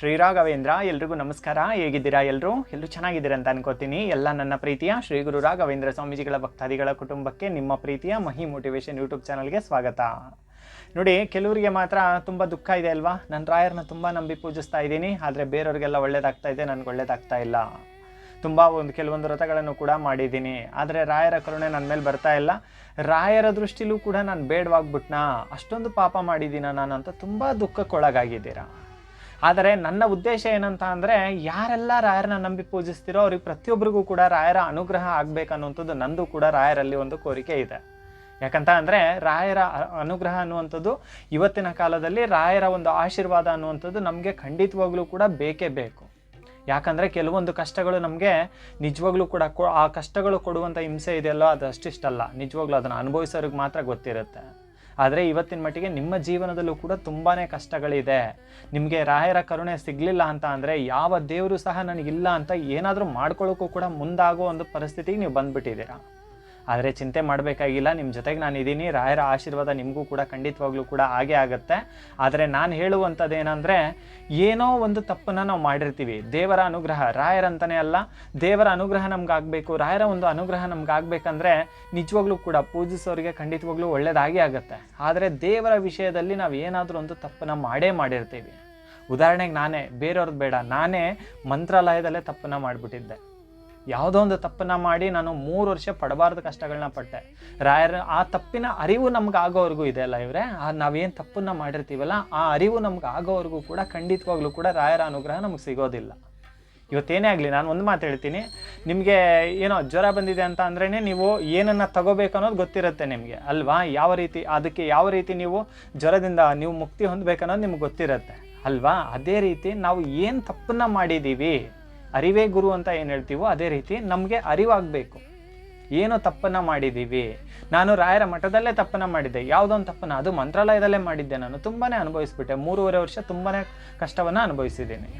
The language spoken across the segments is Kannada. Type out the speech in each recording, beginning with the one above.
ಶ್ರೀರಾಘವೇಂದ್ರ ಎಲ್ರಿಗೂ ನಮಸ್ಕಾರ. ಹೇಗಿದ್ದೀರಾ ಎಲ್ಲರೂ ಎಲ್ಲರೂ ಚೆನ್ನಾಗಿದ್ದೀರಾ ಅಂತ ಅನ್ಕೋತೀನಿ. ಎಲ್ಲ ನನ್ನ ಪ್ರೀತಿಯ ಶ್ರೀ ಗುರು ರಾಘವೇಂದ್ರ ಸ್ವಾಮೀಜಿಗಳ ಭಕ್ತಾದಿಗಳ ಕುಟುಂಬಕ್ಕೆ ನಿಮ್ಮ ಪ್ರೀತಿಯ ಮಹಿ ಮೋಟಿವೇಶನ್ ಯೂಟ್ಯೂಬ್ ಚಾನಲ್ಗೆ ಸ್ವಾಗತ. ನೋಡಿ, ಕೆಲವರಿಗೆ ಮಾತ್ರ ತುಂಬ ದುಃಖ ಇದೆ ಅಲ್ವಾ? ನಾನು ರಾಯರನ್ನ ತುಂಬ ನಂಬಿ ಪೂಜಿಸ್ತಾ ಇದ್ದೀನಿ. ಆದರೆ ಬೇರೆಯವ್ರಿಗೆಲ್ಲ ಒಳ್ಳೇದಾಗ್ತಾ ಇದೆ, ನನಗೆ ಒಳ್ಳೇದಾಗ್ತಾ ಇಲ್ಲ. ತುಂಬ ಒಂದು ಕೆಲವೊಂದು ವ್ರತಗಳನ್ನು ಕೂಡ ಮಾಡಿದ್ದೀನಿ. ಆದರೆ ರಾಯರ ಕರುಣೆ ನನ್ನ ಮೇಲೆ ಬರ್ತಾ ಇಲ್ಲ. ರಾಯರ ದೃಷ್ಟಿಲೂ ಕೂಡ ನಾನು ಬೇಡವಾಗ್ಬಿಟ್ನಾ? ಅಷ್ಟೊಂದು ಪಾಪ ಮಾಡಿದ್ದೀನ ನಾನು ಅಂತ ತುಂಬ ದುಃಖಕ್ಕೊಳಗಾಗಿದ್ದೀರಾ? ಆದರೆ ನನ್ನ ಉದ್ದೇಶ ಏನಂತ ಅಂದರೆ ಯಾರೆಲ್ಲ ರಾಯರನ್ನ ನಂಬಿ ಪೂಜಿಸ್ತಿರೋ ಅವ್ರಿಗೆ ಪ್ರತಿಯೊಬ್ಬರಿಗೂ ಕೂಡ ರಾಯರ ಅನುಗ್ರಹ ಆಗಬೇಕನ್ನುವಂಥದ್ದು ನಂದು ಕೂಡ ರಾಯರಲ್ಲಿ ಒಂದು ಕೋರಿಕೆ ಇದೆ. ಯಾಕಂತ ಅಂದರೆ ರಾಯರ ಅನುಗ್ರಹ ಅನ್ನುವಂಥದ್ದು ಇವತ್ತಿನ ಕಾಲದಲ್ಲಿ ರಾಯರ ಒಂದು ಆಶೀರ್ವಾದ ಅನ್ನುವಂಥದ್ದು ನಮಗೆ ಖಂಡಿತವಾಗ್ಲೂ ಕೂಡ ಬೇಕೇ ಬೇಕು. ಯಾಕಂದರೆ ಕೆಲವೊಂದು ಕಷ್ಟಗಳು ನಮಗೆ ನಿಜವಾಗ್ಲೂ ಕೂಡ ಆ ಕಷ್ಟಗಳು ಕೊಡುವಂಥ ಹಿಂಸೆ ಇದೆಯಲ್ಲೋ ಅದು ಅಷ್ಟಿಷ್ಟಲ್ಲ. ನಿಜವಾಗ್ಲೂ ಅದನ್ನು ಅನುಭವಿಸೋರಿಗೆ ಮಾತ್ರ ಗೊತ್ತಿರುತ್ತೆ. ಆದರೆ ಇವತ್ತಿನ ಮಟ್ಟಿಗೆ ನಿಮ್ಮ ಜೀವನದಲ್ಲೂ ಕೂಡ ತುಂಬಾ ಕಷ್ಟಗಳಿದೆ. ನಿಮಗೆ ರಾಯರ ಕರುಣೆ ಸಿಗಲಿಲ್ಲ ಅಂತ ಅಂದರೆ ಯಾವ ದೇವರು ಸಹ ನನಗಿಲ್ಲ ಅಂತ ಏನಾದರೂ ಮಾಡ್ಕೊಳ್ಳೋಕ್ಕೂ ಕೂಡ ಮುಂದಾಗೋ ಒಂದು ಪರಿಸ್ಥಿತಿಗೆ ನೀವು ಬಂದುಬಿಟ್ಟಿದ್ದೀರಾ? ಆದರೆ ಚಿಂತೆ ಮಾಡಬೇಕಾಗಿಲ್ಲ. ನಿಮ್ಮ ಜೊತೆಗೆ ನಾನು ಇದ್ದೀನಿ ರಾಯರ ಆಶೀರ್ವಾದ ನಿಮಗೂ ಕೂಡ ಖಂಡಿತವಾಗ್ಲೂ ಕೂಡ ಹಾಗೆ ಆಗುತ್ತೆ. ಆದರೆ ನಾನು ಹೇಳುವಂಥದ್ದು ಏನಂದರೆ ಏನೋ ಒಂದು ತಪ್ಪನ್ನು ನಾವು ಮಾಡಿರ್ತೀವಿ. ದೇವರ ಅನುಗ್ರಹ ರಾಯರಂತನೇ ಅಲ್ಲ, ದೇವರ ಅನುಗ್ರಹ ನಮ್ಗೆ ಆಗಬೇಕು ರಾಯರ ಒಂದು ಅನುಗ್ರಹ ನಮ್ಗೆ ಆಗಬೇಕಂದ್ರೆ ನಿಜವಾಗ್ಲೂ ಕೂಡ ಪೂಜಿಸೋರಿಗೆ ಖಂಡಿತವಾಗ್ಲೂ ಒಳ್ಳೆಯದಾಗಿ ಆಗುತ್ತೆ. ಆದರೆ ದೇವರ ವಿಷಯದಲ್ಲಿ ನಾವು ಏನಾದರೂ ಒಂದು ತಪ್ಪನ್ನು ಮಾಡೇ ಮಾಡಿರ್ತೀವಿ. ಉದಾಹರಣೆಗೆ ನಾನೇ ಬೇರೆಯವ್ರದ್ದು ಬೇಡ. ನಾನೇ ಮಂತ್ರಾಲಯದಲ್ಲೇ ತಪ್ಪನ್ನು ಮಾಡಿಬಿಟ್ಟಿದ್ದೆ. ಯಾವುದೋ ಒಂದು ತಪ್ಪನ್ನ ಮಾಡಿ ನಾನು ಮೂರು ವರ್ಷ ಪಡಬಾರ್ದು ಕಷ್ಟಗಳನ್ನ ಪಟ್ಟೆ. ರಾಯರ, ಆ ತಪ್ಪಿನ ಅರಿವು ನಮ್ಗೆ ಆಗೋವರೆಗೂ ಇದೆ ಅಲ್ಲ ಇವರೇ? ಆ ನಾವೇನು ತಪ್ಪನ್ನ ಮಾಡಿರ್ತೀವಲ್ಲ, ಆ ಅರಿವು ನಮ್ಗೆ ಆಗೋವರೆಗೂ ಕೂಡ ಖಂಡಿತವಾಗ್ಲೂ ಕೂಡ ರಾಯರ ಅನುಗ್ರಹ ನಮ್ಗೆ ಸಿಗೋದಿಲ್ಲ. ಇವತ್ತೇನೇ ಆಗಲಿ, ನಾನು ಒಂದು ಮಾತು ಹೇಳ್ತೀನಿ. ನಿಮಗೆ ಏನೋ ಜ್ವರ ಬಂದಿದೆ ಅಂತ ಅಂದ್ರೇ ನೀವು ಏನನ್ನು ತಗೋಬೇಕು ಅನ್ನೋದು ಗೊತ್ತಿರುತ್ತೆ ನಿಮಗೆ, ಅಲ್ವಾ? ಯಾವ ರೀತಿ, ಅದಕ್ಕೆ ಯಾವ ರೀತಿ ನೀವು ಜ್ವರದಿಂದ ನೀವು ಮುಕ್ತಿ ಹೊಂದಬೇಕು ಅನ್ನೋದು ನಿಮ್ಗೆ ಗೊತ್ತಿರುತ್ತೆ, ಅಲ್ವಾ? ಅದೇ ರೀತಿ ನಾವು ಏನು ತಪ್ಪನ್ನ ಮಾಡಿದ್ದೀವಿ ಅರಿವೇ ಗುರು ಅಂತ ಏನು ಹೇಳ್ತೀವೋ ಅದೇ ರೀತಿ ನಮಗೆ ಅರಿವಾಗಬೇಕು. ಏನು ತಪ್ಪನ್ನ ಮಾಡಿದ್ದೀವಿ? ನಾನು ರಾಯರ ಮಠದಲ್ಲೇ ತಪ್ಪನ್ನ ಮಾಡಿದ್ದೆ. ಯಾವುದೋ ಒಂದು ತಪ್ಪನ್ನ? ಅದು ಮಂತ್ರಾಲಯದಲ್ಲೇ ಮಾಡಿದ್ದೆ ನಾನು. ತುಂಬಾನೇ ಅನುಭವಿಸ್ಬಿಟ್ಟೆ. ಮೂರುವರೆ ವರ್ಷ ತುಂಬಾ ಕಷ್ಟವನ್ನು ಅನುಭವಿಸಿದ್ದೀನಿ.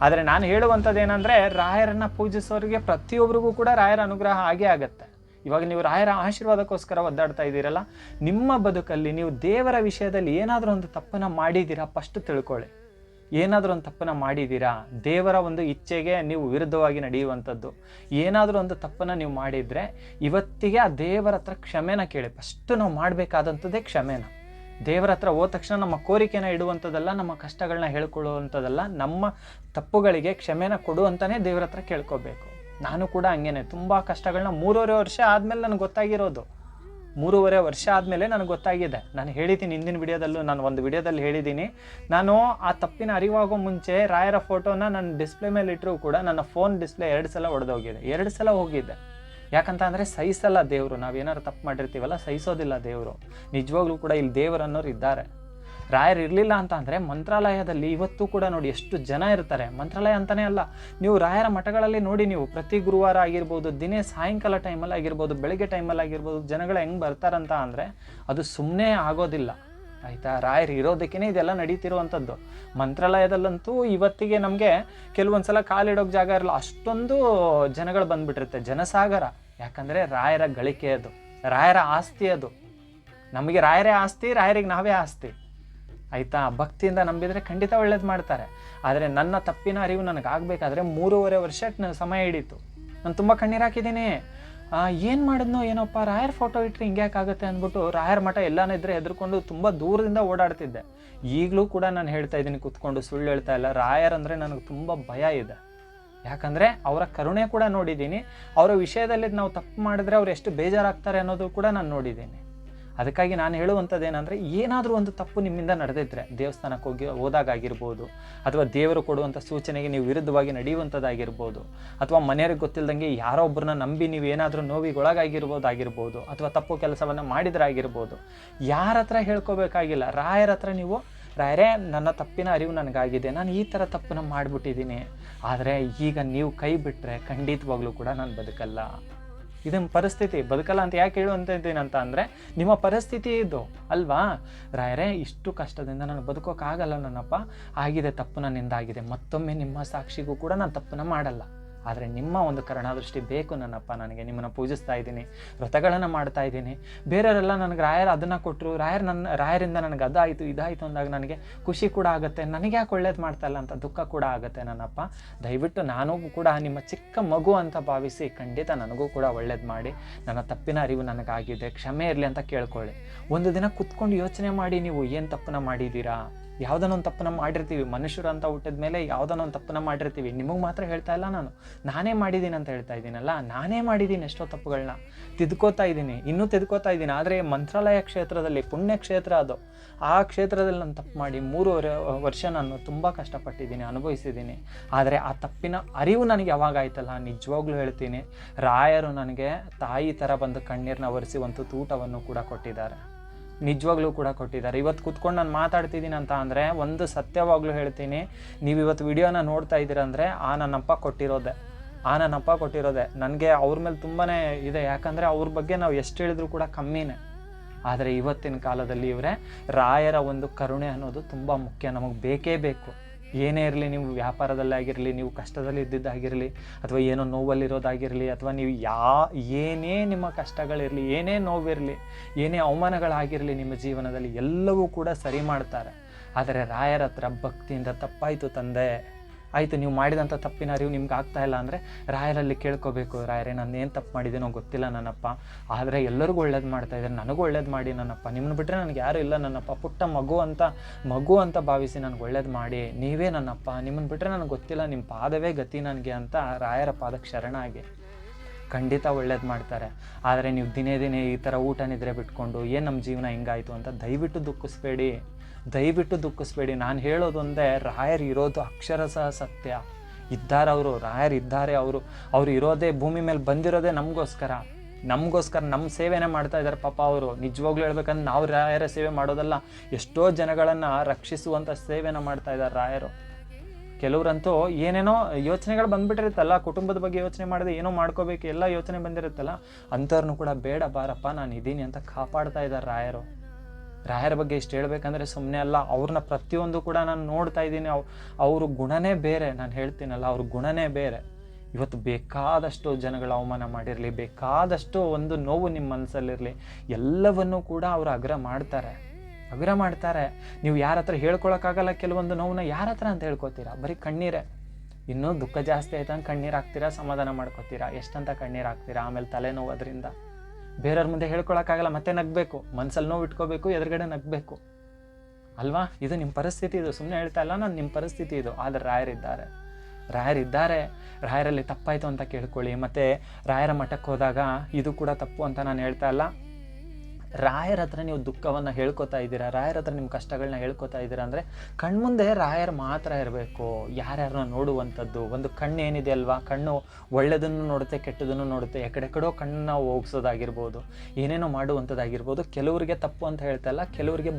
ಆದರೆ ನಾನು ಹೇಳುವಂಥದ್ದು ಏನಂದರೆ ರಾಯರನ್ನು ಪೂಜಿಸೋರಿಗೆ ಪ್ರತಿಯೊಬ್ಬರಿಗೂ ಕೂಡ ರಾಯರ ಅನುಗ್ರಹ ಆಗೇ ಆಗುತ್ತೆ. ಇವಾಗ ನೀವು ರಾಯರ ಆಶೀರ್ವಾದಕ್ಕೋಸ್ಕರ ಒದ್ದಾಡ್ತಾ ಇದ್ದೀರಲ್ಲ, ನಿಮ್ಮ ಬದುಕಲ್ಲಿ ನೀವು ದೇವರ ವಿಷಯದಲ್ಲಿ ಏನಾದರೂ ಒಂದು ತಪ್ಪನ್ನು ಮಾಡಿದ್ದೀರಾ, ಫಸ್ಟ್ ತಿಳ್ಕೊಳ್ಳಿ. ಏನಾದರೂ ಒಂದು ತಪ್ಪನ್ನು ಮಾಡಿದ್ದೀರಾ? ದೇವರ ಒಂದು ಇಚ್ಛೆಗೆ ನೀವು ವಿರುದ್ಧವಾಗಿ ನಡೆಯುವಂಥದ್ದು. ಏನಾದರೂ ಒಂದು ತಪ್ಪನ್ನು ನೀವು ಮಾಡಿದರೆ ಇವತ್ತಿಗೆ ಆ ದೇವರ ಹತ್ರ ಕ್ಷಮೆನ ಕೇಳಿ. ಫಸ್ಟ್ ನಾವು ಮಾಡಬೇಕಾದಂಥದ್ದೇ ಕ್ಷಮೆನ. ದೇವರ ಹತ್ರ ಹೋದ ತಕ್ಷಣ ನಮ್ಮ ಕೋರಿಕೆನ ಇಡುವಂಥದ್ದಲ್ಲ, ನಮ್ಮ ಕಷ್ಟಗಳನ್ನ ಹೇಳ್ಕೊಳ್ಳುವಂಥದ್ದಲ್ಲ, ನಮ್ಮ ತಪ್ಪುಗಳಿಗೆ ಕ್ಷಮೆನ ಕೊಡು ಅಂತಲೇ ದೇವರ ಹತ್ರ ಕೇಳ್ಕೋಬೇಕು. ನಾನು ಕೂಡ ಹಂಗೇನೆ. ತುಂಬ ಕಷ್ಟಗಳನ್ನ ಮೂರುವರೆ ವರ್ಷ ಆದಮೇಲೆ ನನಗೆ ಗೊತ್ತಾಗಿರೋದು. ಮೂರುವರೆ ವರ್ಷ ಆದಮೇಲೆ ನನಗೆ ಗೊತ್ತಾಗಿದೆ. ನಾನು ಹೇಳಿದ್ದೀನಿ ಹಿಂದಿನ ವಿಡಿಯೋದಲ್ಲೂ, ನಾನು ಒಂದು ವಿಡಿಯೋದಲ್ಲಿ ಹೇಳಿದ್ದೀನಿ. ನಾನು ಆ ತಪ್ಪಿನ ಅರಿವಾಗೋ ಮುಂಚೆ ರಾಯರ ಫೋಟೋನ ನನ್ನ ಡಿಸ್ಪ್ಲೇ ಮೇಲೆ ಇಟ್ಟರೂ ಕೂಡ ನನ್ನ ಫೋನ್ ಡಿಸ್ಪ್ಲೇ ಎರಡು ಸಲ ಒಡೆದೋಗಿದೆ. ಎರಡು ಸಲ ಹೋಗಿದ್ದೆ ಯಾಕಂತ ಅಂದರೆ ಸಹಿಸಲ್ಲ ದೇವರು. ನಾವೇನಾದ್ರು ತಪ್ಪು ಮಾಡಿರ್ತೀವಲ್ಲ, ಸಹಿಸೋದಿಲ್ಲ ದೇವರು. ನಿಜವಾಗ್ಲೂ ಕೂಡ ಇಲ್ಲಿ ದೇವರು ಅನ್ನೋರು ಇದ್ದಾರೆ. ರಾಯರು ಇರಲಿಲ್ಲ ಅಂತ ಅಂದರೆ ಮಂತ್ರಾಲಯದಲ್ಲಿ ಇವತ್ತು ಕೂಡ ನೋಡಿ ಎಷ್ಟು ಜನ ಇರ್ತಾರೆ. ಮಂತ್ರಾಲಯ ಅಂತಲೇ ಅಲ್ಲ, ನೀವು ರಾಯರ ಮಠಗಳಲ್ಲಿ ನೋಡಿ ನೀವು ಪ್ರತಿ ಗುರುವಾರ ಆಗಿರ್ಬೋದು, ದಿನೇ ಸಾಯಂಕಾಲ ಟೈಮಲ್ಲಿ ಆಗಿರ್ಬೋದು, ಬೆಳಗ್ಗೆ ಟೈಮಲ್ಲಿ ಆಗಿರ್ಬೋದು, ಜನಗಳು ಹೆಂಗೆ ಬರ್ತಾರಂತ ಅಂದರೆ ಅದು ಸುಮ್ಮನೆ ಆಗೋದಿಲ್ಲ. ಆಯಿತಾ? ರಾಯರು ಇರೋದಕ್ಕೇ ಇದೆಲ್ಲ ನಡೀತಿರುವಂಥದ್ದು. ಮಂತ್ರಾಲಯದಲ್ಲಂತೂ ಇವತ್ತಿಗೆ ನಮಗೆ ಕೆಲವೊಂದು ಸಲ ಕಾಲಿಡೋಕೆ ಜಾಗ ಇರಲ್ಲ, ಅಷ್ಟೊಂದು ಜನಗಳು ಬಂದುಬಿಟ್ಟಿರುತ್ತೆ. ಜನಸಾಗರ, ಯಾಕಂದರೆ ರಾಯರ ಗಳಿಕೆ ಅದು, ರಾಯರ ಆಸ್ತಿ ಅದು. ನಮಗೆ ರಾಯರೇ ಆಸ್ತಿ, ರಾಯರಿಗೆ ನಾವೇ ಆಸ್ತಿ. ಆಯಿತಾ? ಭಕ್ತಿಯಿಂದ ನಂಬಿದರೆ ಖಂಡಿತ ಒಳ್ಳೇದು ಮಾಡ್ತಾರೆ. ಆದರೆ ನನ್ನ ತಪ್ಪಿನ ಅರಿವು ನನಗೆ ಆಗಬೇಕಾದ್ರೆ ಮೂರುವರೆ ವರ್ಷ ಸಮಯ ಹಿಡೀತು. ನಾನು ತುಂಬ ಕಣ್ಣೀರು ಹಾಕಿದ್ದೀನಿ ಏನು ಮಾಡಿದ್ನೋ ಏನೋಪ್ಪ? ರಾಯರ್ ಫೋಟೋ ಇಟ್ಟರೆ ಹಿಂಗ್ಯಾಕಾಗುತ್ತೆ ಅಂದ್ಬಿಟ್ಟು ರಾಯರ್ ಮಠ ಎಲ್ಲಾನು ಇದ್ರೆ ಹೆದರ್ಕೊಂಡು ತುಂಬ ದೂರದಿಂದ ಓಡಾಡ್ತಿದ್ದೆ. ಈಗಲೂ ಕೂಡ ನಾನು ಹೇಳ್ತಾ ಇದ್ದೀನಿ ಕುತ್ಕೊಂಡು ಸುಳ್ಳು ಹೇಳ್ತಾ ಇಲ್ಲ. ರಾಯರ್ ಅಂದರೆ ನನಗೆ ತುಂಬ ಭಯ ಇದೆ. ಯಾಕಂದರೆ ಅವರ ಕರುಣೆ ಕೂಡ ನೋಡಿದ್ದೀನಿ. ಅವರ ವಿಷಯದಲ್ಲಿ ನಾವು ತಪ್ಪು ಮಾಡಿದ್ರೆ ಅವ್ರು ಎಷ್ಟು ಬೇಜಾರಾಗ್ತಾರೆ ಅನ್ನೋದು ಕೂಡ ನಾನು ನೋಡಿದ್ದೀನಿ. ಅದಕ್ಕಾಗಿ ನಾನು ಹೇಳುವಂಥದ್ದು ಏನಂದರೆ ಏನಾದರೂ ಒಂದು ತಪ್ಪು ನಿಮ್ಮಿಂದ ನಡೆದಿದ್ದರೆ ದೇವಸ್ಥಾನಕ್ಕೆ ಹೋಗಿ ಹೋದಾಗಿರ್ಬೋದು ಅಥವಾ ದೇವರು ಕೊಡುವಂಥ ಸೂಚನೆಗೆ ನೀವು ವಿರುದ್ಧವಾಗಿ ನಡೆಯುವಂಥದ್ದಾಗಿರ್ಬೋದು, ಅಥವಾ ಮನೆಯವ್ರಿಗೆ ಗೊತ್ತಿಲ್ಲದಂಗೆ ಯಾರೋ ಒಬ್ಬರನ್ನ ನಂಬಿ ನೀವು ಏನಾದರೂ ನೋವಿಗೊಳಗಾಗಿರ್ಬೋದಾಗಿರ್ಬೋದು, ಅಥವಾ ತಪ್ಪು ಕೆಲಸವನ್ನು ಮಾಡಿದ್ರಾಗಿರ್ಬೋದು, ಯಾರ ಹತ್ರ ಹೇಳ್ಕೋಬೇಕಾಗಿಲ್ಲ. ರಾಯರ ಹತ್ರ ನೀವು, ರಾಯರೇ, ನನ್ನ ತಪ್ಪಿನ ಅರಿವು ನನಗಾಗಿದೆ, ನಾನು ಈ ಥರ ತಪ್ಪನ್ನ ಮಾಡಿಬಿಟ್ಟಿದ್ದೀನಿ. ಆದರೆ ಈಗ ನೀವು ಕೈ ಬಿಟ್ಟರೆ ಖಂಡಿತವಾಗ್ಲೂ ಕೂಡ ನಾನು ಬದುಕಲ್ಲ. ಇದನ್ನ ಪರಿಸ್ಥಿತಿ ಬದುಕಲ್ಲ ಅಂತ ಯಾಕೆ ಹೇಳು ಅಂತ ಅಂದರೆ, ನಿಮ್ಮ ಪರಿಸ್ಥಿತಿ ಇದು, ಅಲ್ವಾ? ರಾಯರೇ, ಇಷ್ಟು ಕಷ್ಟದಿಂದ ನಾನು ಬದುಕೋಕ್ಕಾಗಲ್ಲ ನನ್ನಪ್ಪ. ಆಗಿದೆ ತಪ್ಪು ನನ್ನಿಂದ ಆಗಿದೆ ಮತ್ತೊಮ್ಮೆ ನಿಮ್ಮ ಸಾಕ್ಷಿಗೂ ಕೂಡ ನಾನು ತಪ್ಪನ್ನ ಮಾಡಲ್ಲ. ಆದರೆ ನಿಮ್ಮ ಒಂದು ಕರುಣಾದೃಷ್ಟಿ ಬೇಕು ನನ್ನಪ್ಪ, ನನಗೆ ನಿಮ್ಮನ್ನು ಪೂಜಿಸ್ತಾ ಇದ್ದೀನಿ, ವ್ರತಗಳನ್ನು ಮಾಡ್ತಾ ಇದ್ದೀನಿ. ಬೇರೆಯವರೆಲ್ಲ ನನಗೆ ರಾಯರ್ ಅದನ್ನು ಕೊಟ್ಟರು ರಾಯರ್ ನನ್ನ, ರಾಯರಿಂದ ನನಗೆ ಅದಾಯಿತು, ಇದಾಯಿತು ಅಂದಾಗ ನನಗೆ ಖುಷಿ ಕೂಡ ಆಗುತ್ತೆ. ನನಗೆ ಯಾಕೆ ಒಳ್ಳೇದು ಮಾಡ್ತಾ ಇಲ್ಲ ಅಂತ ದುಃಖ ಕೂಡ ಆಗುತ್ತೆ ನನ್ನಪ್ಪ. ದಯವಿಟ್ಟು ನಾನು ಕೂಡ ನಿಮ್ಮ ಚಿಕ್ಕ ಮಗು ಅಂತ ಭಾವಿಸಿ ಖಂಡಿತ ನನಗೂ ಕೂಡ ಒಳ್ಳೇದು ಮಾಡಿ. ನನ್ನ ತಪ್ಪಿನ ಅರಿವು ನನಗಾಗಿದೆ. ಕ್ಷಮೆ ಇರಲಿ ಅಂತ ಕೇಳ್ಕೊಳ್ಳಿ. ಒಂದು ದಿನ ಕುತ್ಕೊಂಡು ಯೋಚನೆ ಮಾಡಿ ನೀವು ಏನು ತಪ್ಪನ್ನ ಮಾಡಿದ್ದೀರಾ? ಒಂದು ತಪ್ಪನ್ನ ಮಾಡಿರ್ತೀವಿ. ಮನುಷ್ಯರು ಅಂತ ಹುಟ್ಟಿದ ಮೇಲೆ ಒಂದು ತಪ್ಪನ್ನ ಮಾಡಿರ್ತೀವಿ. ನಿಮಗೆ ಮಾತ್ರ ಹೇಳ್ತಾ ಇಲ್ಲ ನಾನು. ನಾನೇ ಮಾಡಿದ್ದೀನಿ ಅಂತ ಹೇಳ್ತಾ ಇದ್ದೀನಲ್ಲ? ನಾನೇ ಮಾಡಿದ್ದೀನಿ ಎಷ್ಟೋ ತಪ್ಪುಗಳನ್ನ ತಿದ್ಕೋತಾ ಇದ್ದೀನಿ. ಇನ್ನೂ ತಿದ್ಕೋತಾ ಇದ್ದೀನಿ. ಆದರೆ ಮಂತ್ರಾಲಯ ಕ್ಷೇತ್ರದಲ್ಲಿ ಪುಣ್ಯ ಕ್ಷೇತ್ರ ಅದು. ಆ ಕ್ಷೇತ್ರದಲ್ಲಿ ನಾನು ತಪ್ಪು ಮಾಡಿ ಮೂರುವರೆ ವರ್ಷ ನಾನು ತುಂಬ ಕಷ್ಟಪಟ್ಟಿದ್ದೀನಿ, ಅನುಭವಿಸಿದ್ದೀನಿ. ಆದರೆ ಆ ತಪ್ಪಿನ ಅರಿವು ನನಗೆ ಯಾವಾಗ ಆಯ್ತಲ್ಲ? ನಿಜವಾಗ್ಲೂ ಹೇಳ್ತೀನಿ. ರಾಯರು ನನಗೆ ತಾಯಿ ಥರ ಬಂದು ಕಣ್ಣೀರನ್ನ ಒರೆಸಿ ಒಂದು ತೂಟವನ್ನು ಕೂಡ ಕೊಟ್ಟಿದ್ದಾರೆ. ನಿಜವಾಗ್ಲೂ ಕೂಡ ಕೊಟ್ಟಿದ್ದಾರೆ. ಇವತ್ತು ಕುತ್ಕೊಂಡು ನಾನು ಮಾತಾಡ್ತಿದ್ದೀನಿ ಅಂತ ಅಂದರೆ ಒಂದು ಸತ್ಯವಾಗ್ಲೂ ಹೇಳ್ತೀನಿ. ನೀವು ಇವತ್ತು ವಿಡಿಯೋನ ನೋಡ್ತಾ ಇದ್ದೀರಂದರೆ ಆ ನನ್ನಪ್ಪ ಕೊಟ್ಟಿರೋದೆ. ಆ ನನ್ನಪ್ಪ ಕೊಟ್ಟಿರೋದೆ. ನನಗೆ ಅವ್ರ ಮೇಲೆ ತುಂಬಾ ಇದೆ. ಯಾಕಂದರೆ ಅವ್ರ ಬಗ್ಗೆ ನಾವು ಎಷ್ಟು ಹೇಳಿದ್ರು ಕೂಡ ಕಮ್ಮಿನೇ. ಆದರೆ ಇವತ್ತಿನ ಕಾಲದಲ್ಲಿ ಇವರೇ, ರಾಯರ ಒಂದು ಕರುಣೆ ಅನ್ನೋದು ತುಂಬ ಮುಖ್ಯ. ನಮಗೆ ಬೇಕೇ ಬೇಕು. ಏನೇ ಇರಲಿ, ನೀವು ವ್ಯಾಪಾರದಲ್ಲೇ ಆಗಿರಲಿ, ನೀವು ಕಷ್ಟದಲ್ಲಿ ಇದ್ದಿದ್ದಾಗಿರಲಿ, ಅಥವಾ ಏನೋ ನೋವಲ್ಲಿರೋದಾಗಿರಲಿ, ಅಥವಾ ನೀವು ಯಾ, ಏನೇ ನಿಮ್ಮ ಕಷ್ಟಗಳಿರಲಿ, ಏನೇ ನೋವಿರಲಿ, ಏನೇ ಅವಮಾನಗಳಾಗಿರಲಿ ನಿಮ್ಮ ಜೀವನದಲ್ಲಿ ಎಲ್ಲವೂ ಕೂಡ ಸರಿ ಮಾಡ್ತಾರೆ. ಆದರೆ ರಾಯರ ಹತ್ರ ಭಕ್ತಿಯಿಂದ ತಪ್ಪಾಯಿತು ತಂದೆ. ಆಯಿತು, ನೀವು ಮಾಡಿದಂಥ ತಪ್ಪಿನ ಅರಿವು ನಿಮ್ಗೆ ಆಗ್ತಾ ಇಲ್ಲ ಅಂದರೆ ರಾಯರಲ್ಲಿ ಕೇಳ್ಕೋಬೇಕು, ರಾಯರೇ, ನಾನು ಏನು ತಪ್ಪು ಮಾಡಿದ್ದೀನೋ ಗೊತ್ತಿಲ್ಲ ನನ್ನಪ್ಪ. ಆದರೆ ಎಲ್ಲರಿಗೂ ಒಳ್ಳೇದು ಮಾಡ್ತಾ ಇದ್ದಾರೆ. ನನಗೂ ಒಳ್ಳೇದು ಮಾಡಿ ನನ್ನಪ್ಪ. ನಿಮ್ಮನ್ನು ಬಿಟ್ಟರೆ ನನಗೆ ಯಾರು ಇಲ್ಲ ನನ್ನಪ್ಪ. ಪುಟ್ಟ ಮಗು ಅಂತ ಮಗು ಅಂತ ಭಾವಿಸಿ ನನಗೆ ಒಳ್ಳೇದು ಮಾಡಿ. ನೀವೇ ನನ್ನಪ್ಪ. ನಿಮ್ಮನ್ನು ಬಿಟ್ಟರೆ ನನಗೆ ಗೊತ್ತಿಲ್ಲ. ನಿಮ್ಮ ಪಾದವೇ ಗತಿ ನನಗೆ ಅಂತ ರಾಯರ ಪಾದಕ್ಕೆ ಶರಣಾಗಿ ಖಂಡಿತ ಒಳ್ಳೇದು ಮಾಡ್ತಾರೆ. ಆದರೆ ನೀವು ದಿನೇ ದಿನೇ ಈ ಥರ ಊಟ ನಿದ್ರೆ ಬಿಟ್ಕೊಂಡು, ಏನು ನಮ್ಮ ಜೀವನ ಹಿಂಗಾಯಿತು ಅಂತ ದಯವಿಟ್ಟು ದುಃಖಿಸ್ಬೇಡಿ. ದಯವಿಟ್ಟು ದುಃಖಿಸ್ಬೇಡಿ. ನಾನು ಹೇಳೋದೊಂದೇ ರಾಯರ್ ಇರೋದು ಅಕ್ಷರಶಃ ಸತ್ಯ. ಇದ್ದಾರೆ ಅವರು, ರಾಯರ್ ಇದ್ದಾರೆ ಅವರು. ಅವ್ರು ಇರೋದೇ ಭೂಮಿ ಮೇಲೆ ಬಂದಿರೋದೇ ನಮಗೋಸ್ಕರ. ನಮಗೋಸ್ಕರ ನಮ್ಮ ಸೇವೆನೇ ಮಾಡ್ತಾ ಇದ್ದಾರೆ ಪಾಪ ಅವರು. ನಿಜವಾಗ್ಲೂ ಹೇಳ್ಬೇಕಂದ್ರೆ ನಾವು ರಾಯರ ಸೇವೆ ಮಾಡೋದಲ್ಲ. ಎಷ್ಟೋ ಜನಗಳನ್ನು ರಕ್ಷಿಸುವಂಥ ಸೇವೆನ ಮಾಡ್ತಾ ಇದ್ದಾರೆ ರಾಯರು. ಕೆಲವರಂತೂ ಏನೇನೋ ಯೋಚನೆಗಳು ಬಂದ್ಬಿಟ್ಟಿರುತ್ತಲ್ಲ, ಕುಟುಂಬದ ಬಗ್ಗೆ ಯೋಚನೆ ಮಾಡಿದೆ ಏನೋ ಮಾಡ್ಕೋಬೇಕು, ಎಲ್ಲ ಯೋಚನೆ ಬಂದಿರುತ್ತಲ್ಲ. ಅಂಥವ್ರನ್ನೂ ಕೂಡ ಬೇಡ, ಬಾರಪ್ಪ, ನಾನು ಇದ್ದೀನಿ ಅಂತ ಕಾಪಾಡ್ತಾ ಇದ್ದಾರೆ ರಾಯರು. ರಾಯರ ಬಗ್ಗೆ ಇಷ್ಟು ಹೇಳ್ಬೇಕಂದ್ರೆ ಸುಮ್ಮನೆ ಅಲ್ಲ ಅವ್ರನ್ನ ಪ್ರತಿಯೊಂದು ಕೂಡ ನಾನು ನೋಡ್ತಾ ಇದ್ದೀನಿ. ಅವ್, ಅವ್ರ ಗುಣನೇ ಬೇರೆ. ನಾನು ಹೇಳ್ತೀನಲ್ಲ, ಅವ್ರ ಗುಣನೇ ಬೇರೆ. ಇವತ್ತು ಬೇಕಾದಷ್ಟು ಜನಗಳ ಅವಮಾನ ಮಾಡಿರಲಿ, ಬೇಕಾದಷ್ಟು ಒಂದು ನೋವು ನಿಮ್ಮ ಮನಸ್ಸಲ್ಲಿರಲಿ ಎಲ್ಲವನ್ನೂ ಕೂಡ ಅವರು ಅಗ್ರ ಮಾಡ್ತಾರೆ. ಅಗ್ರ ಮಾಡ್ತಾರೆ. ನೀವು ಯಾರ ಹತ್ರ ಹೇಳ್ಕೊಳಕ್ಕಾಗಲ್ಲ ಕೆಲವೊಂದು ನೋವನ್ನ ಯಾರ ಹತ್ರ ಅಂತ ಹೇಳ್ಕೊತೀರಾ? ಬರೀ ಕಣ್ಣೀರೇ. ಇನ್ನೂ ದುಃಖ ಜಾಸ್ತಿ ಆಯ್ತಂಗೆ ಕಣ್ಣೀರು ಹಾಕ್ತೀರಾ, ಸಮಾಧಾನ ಮಾಡ್ಕೊತೀರಾ? ಎಷ್ಟಂತ ಕಣ್ಣೀರು ಹಾಕ್ತೀರಾ? ಆಮೇಲೆ ತಲೆನೋವು ಅದರಿಂದ. ಬೇರೆಯವ್ರ ಮುಂದೆ ಹೇಳ್ಕೊಳಕ್ಕಾಗಲ್ಲ, ಮತ್ತೆ ನಗ್ಬೇಕು. ಮನ್ಸಲ್ಲಿ ನೋವು ಇಟ್ಕೋಬೇಕು, ಎದುರುಗಡೆ ನಗಬೇಕು. ಅಲ್ವಾ? ಇದು ನಿಮ್ಮ ಪರಿಸ್ಥಿತಿ ಇದು. ಸುಮ್ಮನೆ ಹೇಳ್ತಾ ಇಲ್ಲ, ನಾನು ನಿಮ್ಮ ಪರಿಸ್ಥಿತಿ ಇದು. ಆದರೆ ರಾಯರಿದ್ದಾರೆ ರಾಯರಿದ್ದಾರೆ ರಾಯರಲ್ಲಿ ತಪ್ಪಾಯಿತು ಅಂತ ಕೇಳ್ಕೊಳ್ಳಿ. ಮತ್ತು ರಾಯರ ಮಠಕ್ಕೆ ಹೋದಾಗ ಇದು ಕೂಡ ತಪ್ಪು ಅಂತ ನಾನು ಹೇಳ್ತಾ ಇಲ್ಲ. ರಾಯರ ಹತ್ರ ನೀವು ದುಃಖವನ್ನು ಹೇಳ್ಕೊತಾ ಇದ್ದೀರಾ? ರಾಯರ ಹತ್ರ ನಿಮ್ಮ ಕಷ್ಟಗಳನ್ನ ಹೇಳ್ಕೊತಾ ಇದ್ದೀರಾ? ಅಂದರೆ ಕಣ್ಮುಂದೆ ರಾಯರ್ ಮಾತ್ರ ಇರಬೇಕು. ಯಾರ್ಯಾರನ್ನ ನೋಡುವಂಥದ್ದು? ಒಂದು ಕಣ್ಣು ಏನಿದೆ ಅಲ್ವಾ? ಕಣ್ಣು ಒಳ್ಳೆಯದನ್ನು ನೋಡುತ್ತೆ, ಕೆಟ್ಟದನ್ನು ನೋಡುತ್ತೆ. ಎಕಡೆಕಡೋ ಕಣ್ಣನ್ನ ಹೋಗಿಸೋದಾಗಿರ್ಬೋದು. ಏನೇನೋ ಮಾಡುವಂಥದ್ದಾಗಿರ್ಬೋದು. ಕೆಲವರಿಗೆ ತಪ್ಪು ಅಂತ ಹೇಳ್ತಾ ಇಲ್ಲ, ಕೆಲವರಿಗೆ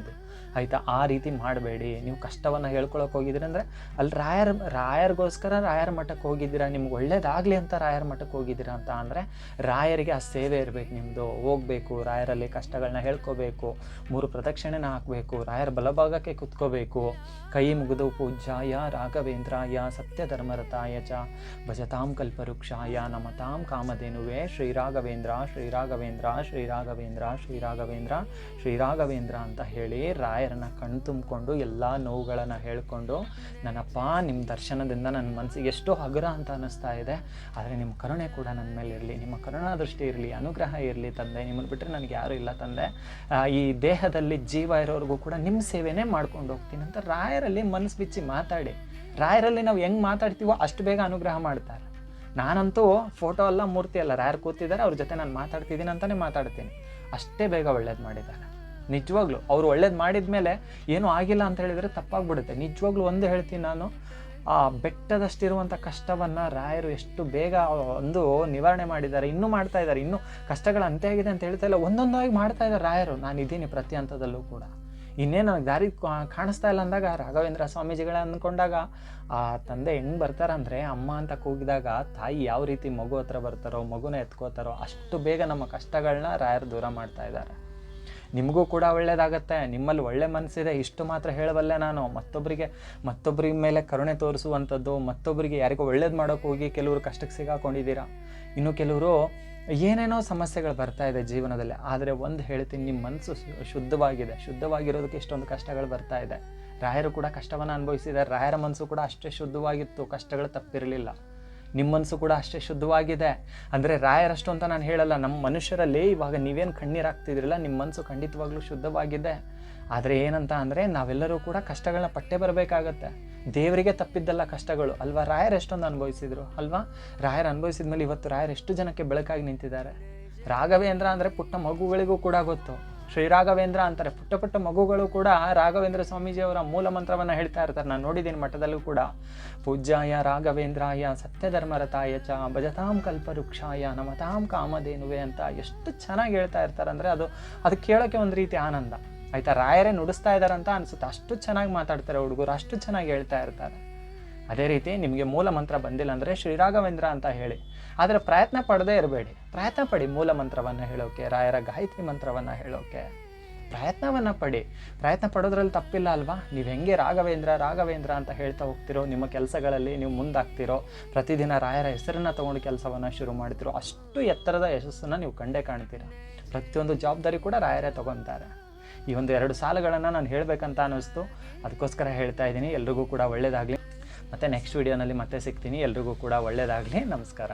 ಇದು. ಆಯಿತಾ? ಆ ರೀತಿ ಮಾಡಬೇಡಿ. ನೀವು ಕಷ್ಟವನ್ನು ಹೇಳ್ಕೊಳಕ್ಕೆ ಹೋಗಿದ್ದೀರಿ ಅಂದರೆ ಅಲ್ಲಿ ರಾಯರ್, ರಾಯರ್ಗೋಸ್ಕರ ರಾಯರ ಮಠಕ್ಕೆ ಹೋಗಿದ್ದೀರಾ? ನಿಮ್ಗೆ ಒಳ್ಳೇದಾಗಲಿ ಅಂತ ರಾಯರ ಮಠಕ್ಕೆ ಹೋಗಿದ್ದೀರಾ ಅಂತ ಅಂದರೆ ರಾಯರಿಗೆ ಆ ಸೇವೆ ಇರಬೇಕು ನಿಮ್ಮದು ಹೋಗಬೇಕು. ರಾಯರಲ್ಲಿ ಕಷ್ಟಗಳನ್ನ ಹೇಳ್ಕೋಬೇಕು, ಮೂರು ಪ್ರದಕ್ಷಿಣೆನ ಹಾಕಬೇಕು, ರಾಯರ ಬಲಭಾಗಕ್ಕೆ ಕುತ್ಕೋಬೇಕು. ಕೈ ಮುಗಿದು ಪೂಜ್ಯಾಯ ರಾಘವೇಂದ್ರಾಯ ಸತ್ಯಧರ್ಮರತಾಯ ಚ. ಭಜತಾಂ ಕಲ್ಪವೃಕ್ಷಾಯ ನಮತಾಂ ಕಾಮಧೇನುವೆ. ಶ್ರೀರಾಘವೇಂದ್ರ ಶ್ರೀರಾಘವೇಂದ್ರ ಶ್ರೀರಾಘವೇಂದ್ರ ಶ್ರೀರಾಘವೇಂದ್ರ ಶ್ರೀರಾಘವೇಂದ್ರ ಅಂತ ಹೇಳಿ ರಾಯರನ್ನ ಕಣ್ ತುಂಬಿಕೊಂಡು ಎಲ್ಲ ನೋವುಗಳನ್ನು ಹೇಳ್ಕೊಂಡು ನನ್ನಪ್ಪ ನಿಮ್ಮ ದರ್ಶನದಿಂದ ನನ್ನ ಮನಸ್ಸಿಗೆ ಎಷ್ಟು ಹಗುರ ಅಂತ ಅನ್ನಿಸ್ತಾ ಇದೆ. ಆದರೆ ನಿಮ್ಮ ಕರುಣೆ ಕೂಡ ನನ್ನ ಮೇಲೆ ಇರಲಿ ನಿಮ್ಮ ಕರುಣಾ ದೃಷ್ಟಿ ಇರಲಿ, ಅನುಗ್ರಹ ಇರಲಿ ತಂದೆ ನಿಮ್ಮನ್ನು ಬಿಟ್ಟರೆ ನನಗೆ ಯಾರೂ ಇಲ್ಲ ತಂದೆ. ಈ ದೇಹದಲ್ಲಿ ಜೀವ ಇರೋರಿಗೂ ಕೂಡ ನಿಮ್ಮ ಸೇವೆನೇ ಮಾಡ್ಕೊಂಡು ಹೋಗ್ತೀನಿ ಅಂತ ರಾಯರಲ್ಲಿ ಮನಸ್ಸು ಬಿಚ್ಚಿ ಮಾತಾಡಿ. ರಾಯರಲ್ಲಿ ನಾವು ಹೆಂಗೆ ಮಾತಾಡ್ತೀವೋ ಅಷ್ಟು ಬೇಗ ಅನುಗ್ರಹ ಮಾಡ್ತಾರೆ. ನಾನಂತೂ ಫೋಟೋ ಅಲ್ಲ, ಮೂರ್ತಿ ಅಲ್ಲ, ರಾಯರು ಕೂತಿದ್ದಾರೆ, ಅವ್ರ ಜೊತೆ ನಾನು ಮಾತಾಡ್ತಿದ್ದೀನಿ ಅಂತಲೇ ಮಾತಾಡ್ತೀನಿ. ಅಷ್ಟೇ ಬೇಗ ಒಳ್ಳೇದು ಮಾಡಿದ್ದಾರೆ. ನಿಜವಾಗ್ಲೂ ಅವ್ರು ಒಳ್ಳೇದು ಮಾಡಿದ ಮೇಲೆ ಏನೂ ಆಗಿಲ್ಲ ಅಂತ ಹೇಳಿದರೆ ತಪ್ಪಾಗ್ಬಿಡುತ್ತೆ. ನಿಜವಾಗ್ಲೂ ಒಂದು ಹೇಳ್ತೀನಿ ನಾನು. ಆ ಬೆಟ್ಟದಷ್ಟಿರುವಂಥ ಕಷ್ಟವನ್ನು ರಾಯರು ಎಷ್ಟು ಬೇಗ ಒಂದು ನಿವಾರಣೆ ಮಾಡಿದ್ದಾರೆ, ಇನ್ನೂ ಮಾಡ್ತಾ ಇದ್ದಾರೆ, ಇನ್ನೂ ಕಷ್ಟಗಳು ಅಂತ್ಯ ಆಗಿದೆ ಅಂತ ಹೇಳ್ತಾ ಇಲ್ಲ, ಒಂದೊಂದಾಗಿ ಮಾಡ್ತಾ ಇದ್ದಾರೆ ರಾಯರು. ನಾನು ಇದ್ದೀನಿ ಪ್ರತಿ ಹಂತದಲ್ಲೂ ಕೂಡ. ಇನ್ನೇನು ನನಗೆ ದಾರಿ ಕಾಣಿಸ್ತಾ ಇಲ್ಲ ಅಂದಾಗ ರಾಘವೇಂದ್ರ ಸ್ವಾಮೀಜಿಗಳ ಅಂದ್ಕೊಂಡಾಗ, ಆ ತಂದೆ ಹೆಂಗೆ ಬರ್ತಾರಂದರೆ ಅಮ್ಮ ಅಂತ ಕೂಗಿದಾಗ ತಾಯಿ ಯಾವ ರೀತಿ ಮಗು ಹತ್ರ ಬರ್ತಾರೋ, ಮಗುನ ಎತ್ಕೋತಾರೋ ಅಷ್ಟು ಬೇಗ ನಮ್ಮ ಕಷ್ಟಗಳನ್ನ ರಾಯರು ದೂರ ಮಾಡ್ತಾ ಇದ್ದಾರೆ. ನಿಮಗೂ ಕೂಡ ಒಳ್ಳೆಯದಾಗತ್ತೆ ನಿಮ್ಮಲ್ಲಿ ಒಳ್ಳೆ ಮನಸ್ಸಿದೆ ಇಷ್ಟು ಮಾತ್ರ ಹೇಳಬಲ್ಲೆ ನಾನು. ಮತ್ತೊಬ್ಬರಿಗೆ ಮತ್ತೊಬ್ಬರಿ ಮೇಲೆ ಕರುಣೆ ತೋರಿಸುವಂಥದ್ದು ಮತ್ತೊಬ್ಬರಿಗೆ ಯಾರಿಗೋ ಒಳ್ಳೇದು ಮಾಡೋಕೆ ಹೋಗಿ ಕೆಲವರು ಕಷ್ಟಕ್ಕೆ ಸಿಗಾಕೊಂಡಿದ್ದೀರಾ? ಇನ್ನು ಕೆಲವರು ಏನೇನೋ ಸಮಸ್ಯೆಗಳು ಬರ್ತಾ ಇದೆ ಜೀವನದಲ್ಲಿ, ಆದರೆ ಒಂದು ಹೇಳ್ತೀನಿ ನಿಮ್ಮ ಮನಸ್ಸು ಶುದ್ಧವಾಗಿದೆ. ಶುದ್ಧವಾಗಿರೋದಕ್ಕೆ ಇಷ್ಟೊಂದು ಕಷ್ಟಗಳು ಬರ್ತಾ ಇದೆ. ರಾಯರು ಕೂಡ ಕಷ್ಟವನ್ನು ಅನುಭವಿಸಿದ್ದಾರೆ. ರಾಯರ ಮನಸ್ಸು ಕೂಡ ಅಷ್ಟೇ ಶುದ್ಧವಾಗಿತ್ತು. ಕಷ್ಟಗಳು ತಪ್ಪಿರಲಿಲ್ಲ. ನಿಮ್ಮ ಮನಸ್ಸು ಕೂಡ ಅಷ್ಟೇ ಶುದ್ಧವಾಗಿದೆ. ಅಂದರೆ ರಾಯರಷ್ಟು ಅಂತ ನಾನು ಹೇಳಲ್ಲ ನಮ್ಮ ಮನುಷ್ಯರಲ್ಲಿ ಇವಾಗ ನೀವೇನು ಕಣ್ಣೀರು ಹಾಕ್ತಿದ್ರಲ್ಲ ನಿಮ್ಮ ಮನಸ್ಸು ಖಂಡಿತವಾಗ್ಲೂ ಶುದ್ಧವಾಗಿದೆ. ಆದರೆ ಏನಂತ ಅಂದರೆ ನಾವೆಲ್ಲರೂ ಕೂಡ ಕಷ್ಟಗಳನ್ನ ಪಟ್ಟೆ ಬರಬೇಕಾಗತ್ತೆ. ದೇವರಿಗೆ ತಪ್ಪಿದ್ದಲ್ಲ ಕಷ್ಟಗಳು. ಅಲ್ವಾ? ರಾಯರ್ ಎಷ್ಟೊಂದು ಅನುಭವಿಸಿದ್ರು, ಅಲ್ವಾ? ರಾಯರ್ ಅನುಭವಿಸಿದ ಮೇಲೆ ಇವತ್ತು ರಾಯರ್ ಎಷ್ಟು ಜನಕ್ಕೆ ಬೆಳಕಾಗಿ ನಿಂತಿದ್ದಾರೆ? ರಾಘವೇಂದ್ರ ಅಂದರೆ ಪುಟ್ಟ ಮಗುಗಳಿಗೂ ಕೂಡ ಗೊತ್ತು. ಶ್ರೀರಾಘವೇಂದ್ರ ಅಂತಾರೆ. ಪುಟ್ಟ ಪುಟ್ಟ ಮಗುಗಳು ಕೂಡ ರಾಘವೇಂದ್ರ ಸ್ವಾಮೀಜಿಯವರ ಮೂಲ ಮಂತ್ರವನ್ನು ಹೇಳ್ತಾ ಇರ್ತಾರೆ. ನಾನು ನೋಡಿದ್ದೀನಿ ಮಠದಲ್ಲೂ ಕೂಡ. ಪೂಜ್ಯಾಯ ರಾಘವೇಂದ್ರಾಯ ಸತ್ಯಧರ್ಮರತಾಯ ಚ ಭಜತಾಂ ಕಲ್ಪವೃಕ್ಷಾಯ ನಮತಾಂ ಕಾಮಧೇನುವೆ ಅಂತ ಎಷ್ಟು ಚೆನ್ನಾಗಿ ಹೇಳ್ತಾ ಇರ್ತಾರೆ. ಅಂದರೆ ಅದು ಅದು ಕೇಳೋಕ್ಕೆ ಒಂದು ರೀತಿ ಆನಂದ. ಆಯ್ತಾ? ರಾಯರೇ ನುಡಿಸ್ತಾ ಇದ್ದಾರೆ ಅಂತ ಅನಿಸುತ್ತೆ. ಅಷ್ಟು ಚೆನ್ನಾಗಿ ಮಾತಾಡ್ತಾರೆ ಹುಡುಗರು. ಅಷ್ಟು ಚೆನ್ನಾಗಿ ಹೇಳ್ತಾ ಇರ್ತಾರೆ. ಅದೇ ರೀತಿ ನಿಮಗೆ ಮೂಲ ಮಂತ್ರ ಬಂದಿಲ್ಲ ಅಂದರೆ ಶ್ರೀರಾಘವೇಂದ್ರ ಅಂತ ಹೇಳಿ. ಆದರೆ ಪ್ರಯತ್ನ ಪಡದೇ ಇರಬೇಡಿ. ಪ್ರಯತ್ನ ಪಡಿ ಮೂಲ ಮಂತ್ರವನ್ನು ಹೇಳೋಕೆ, ರಾಯರ ಗಾಯತ್ರಿ ಮಂತ್ರವನ್ನು ಹೇಳೋಕೆ. ಪ್ರಯತ್ನವನ್ನು ಪಡಿ. ಪ್ರಯತ್ನ ಪಡೋದ್ರಲ್ಲಿ ತಪ್ಪಿಲ್ಲ ಅಲ್ವಾ? ನೀವು ಹೆಂಗೆ ರಾಘವೇಂದ್ರ ರಾಘವೇಂದ್ರ ಅಂತ ಹೇಳ್ತಾ ಹೋಗ್ತಿರೋ, ನಿಮ್ಮ ಕೆಲಸಗಳಲ್ಲಿ ನೀವು ಮುಂದಾಗ್ತಿರೋ, ಪ್ರತಿದಿನ ರಾಯರ ಹೆಸರನ್ನು ತೊಗೊಂಡು ಕೆಲಸವನ್ನು ಶುರು ಮಾಡ್ತಿರೋ, ಅಷ್ಟು ಎತ್ತರದ ಯಶಸ್ಸನ್ನು ನೀವು ಕಂಡೇ ಕಾಣ್ತೀರ? ಪ್ರತಿಯೊಂದು ಜವಾಬ್ದಾರಿ ಕೂಡ ರಾಯರೇ ತಗೊತಾರೆ. ಈ ಒಂದು ಎರಡು ಸಾಲುಗಳನ್ನು ನಾನು ಹೇಳಬೇಕಂತ ಅನ್ನಿಸ್ತು ಅದಕ್ಕೋಸ್ಕರ ಹೇಳ್ತಾ ಇದ್ದೀನಿ. ಎಲ್ರಿಗೂ ಕೂಡ ಒಳ್ಳೆಯದಾಗಲಿ ಮತ್ತು ನೆಕ್ಸ್ಟ್ ವೀಡಿಯೋನಲ್ಲಿ ಮತ್ತೆ ಸಿಗ್ತೀನಿ. ಎಲ್ರಿಗೂ ಕೂಡ ಒಳ್ಳೆಯದಾಗಲಿ ನಮಸ್ಕಾರ.